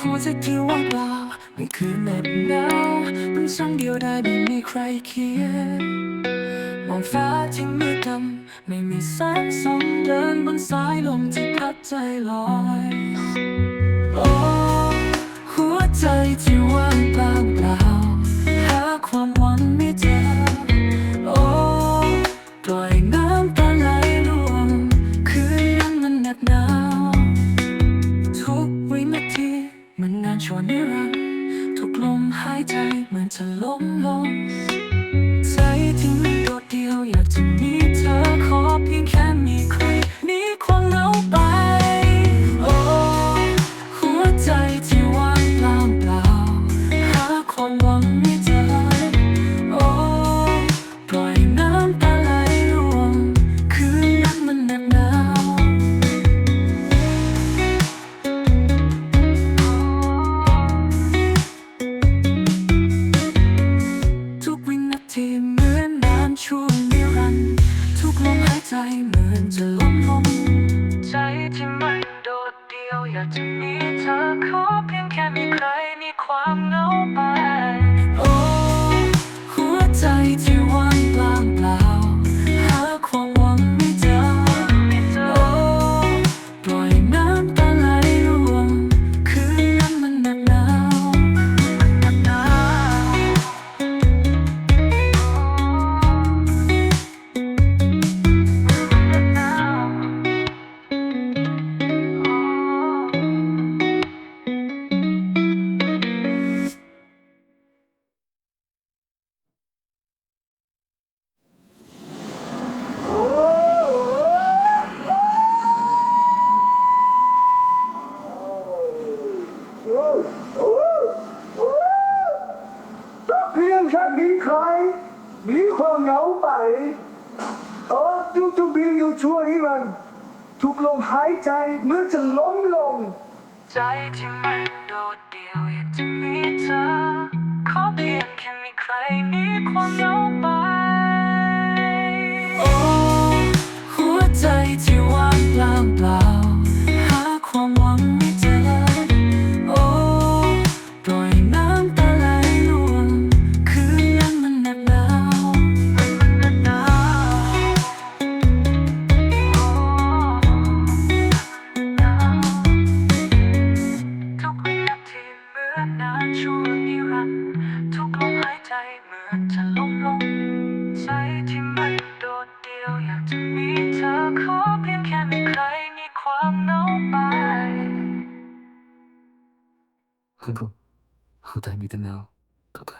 หัวใจที่ว่างเปล่ามันคือเหน็บหนาวมันช่งเดียวได้ไม่มีใครเคียงมองฟ้าที่มืดดำไม่มีแสงส่องเดินบนสายลมที่พัดใจลอย โอ้หัวใจที่านชั่วนิรันดร์ทุกลมหายใจเหมือนจะล้มลงใจที่มัน เหมือนจะล้มลงใจที่มันโดดเดียวอยากจะมีเธอขอเพียงแค่มีใครมีความเหงาไป เพียงแค่มีใครมีความเหงาไปเออทุกทุกๆบินอยู่ชั่วนิรันทุกลมหายใจเมื่อจะล้มลง ใจที่มันโดดเดี่ยวอยากจะมีเธอขอเพียงแค่มีใครหนี เหมือจะลงลงใจที่มันโดดเดียวอยากจะมีเธอขอเพียงแค่มีใครมีความเงาไปฮัลโหลหัวใจมีแต่เงาเข้ไป